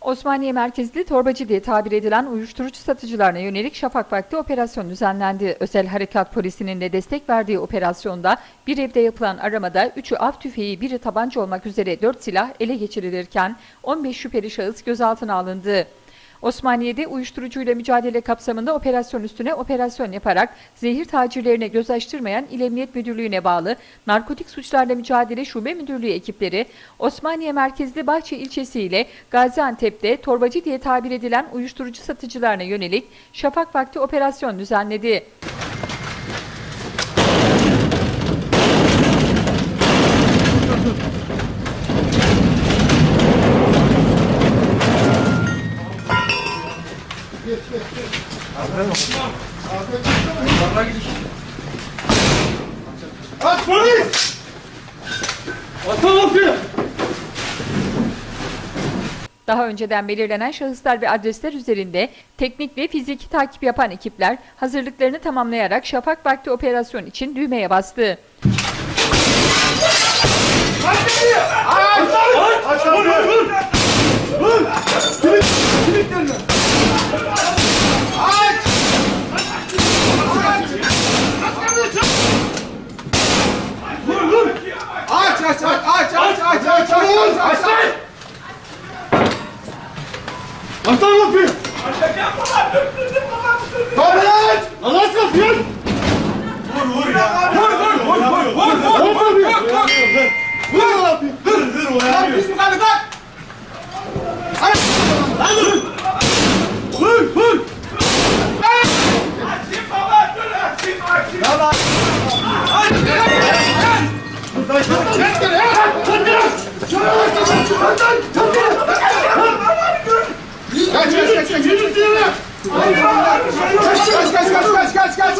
Osmaniye merkezli torbacı diye tabir edilen uyuşturucu satıcılarına yönelik şafak vakti operasyon düzenlendi. Özel Harekat Polisi'nin de destek verdiği operasyonda bir evde yapılan aramada 3'ü av tüfeği, biri tabanca olmak üzere 4 silah ele geçirilirken 15 şüpheli şahıs gözaltına alındı. Osmaniye'de uyuşturucuyla mücadele kapsamında operasyon üstüne operasyon yaparak zehir tacirlerine göz açtırmayan İl Emniyet Müdürlüğü'ne bağlı Narkotik Suçlarla Mücadele Şube Müdürlüğü ekipleri Osmaniye merkezli Bahçe ilçesi ile Gaziantep'te torbacı diye tabir edilen uyuşturucu satıcılarına yönelik şafak vakti operasyon düzenledi. Aç polis! Atan kapıyı! Daha önceden belirlenen şahıslar ve adresler üzerinde teknik ve fiziki takip yapan ekipler hazırlıklarını tamamlayarak şafak vakti operasyon için düğmeye bastı. Aç kapıyı! Ah!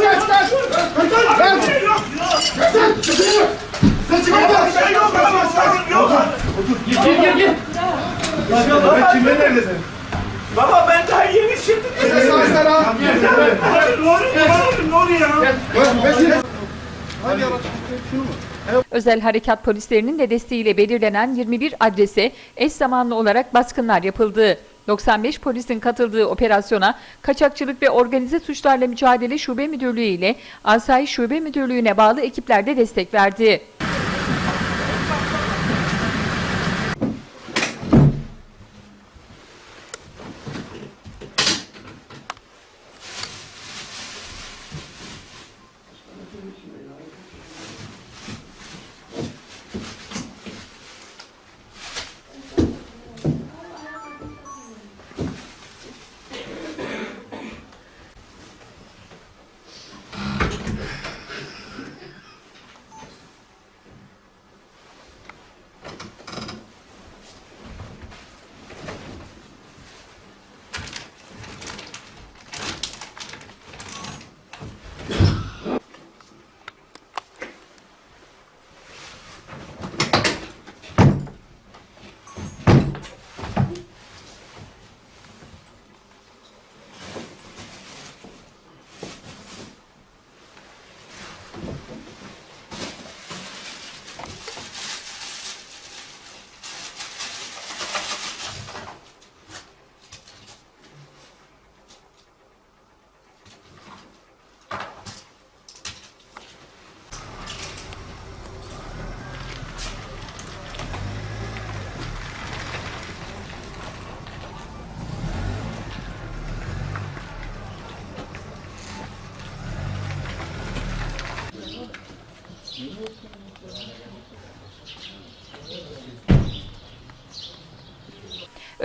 kaç kaç kaç kaç kaç kaç. Kaç. Kaç. Sen çıkar bak. Gir gir gir. Ben kimle neredesin? Baba ben daha yeni şimdi. Ses ağaçlara. Ne oluyor? Ne oluyor ya? Hadi yavaş. Özel harekat polislerinin de desteğiyle belirlenen 21 adrese eş zamanlı olarak baskınlar yapıldı. 95 polisin katıldığı operasyona Kaçakçılık ve Organize Suçlarla Mücadele Şube Müdürlüğü ile Asayiş Şube Müdürlüğü'ne bağlı ekipler de destek verdi.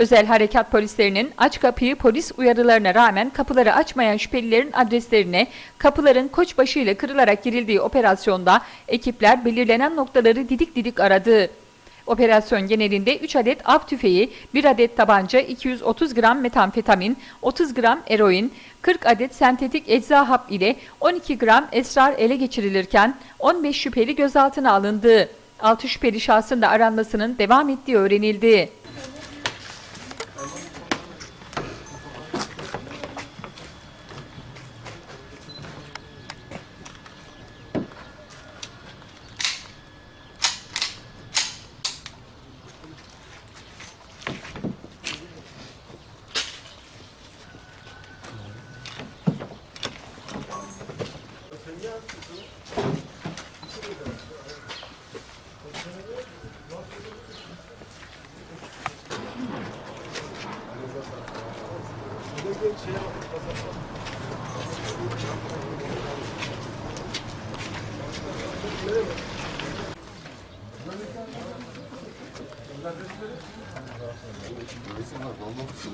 Özel harekat polislerinin aç kapıyı polis uyarılarına rağmen kapıları açmayan şüphelilerin adreslerine kapıların koçbaşı ile kırılarak girildiği operasyonda ekipler belirlenen noktaları didik didik aradı. Operasyon genelinde 3 adet av tüfeği, 1 adet tabanca, 230 gram metamfetamin, 30 gram eroin, 40 adet sentetik ecza hap ile 12 gram esrar ele geçirilirken 15 şüpheli gözaltına alındı. 6 şüpheli şahsın da aranmasının devam ettiği öğrenildi. Neyse var, dolma mısın?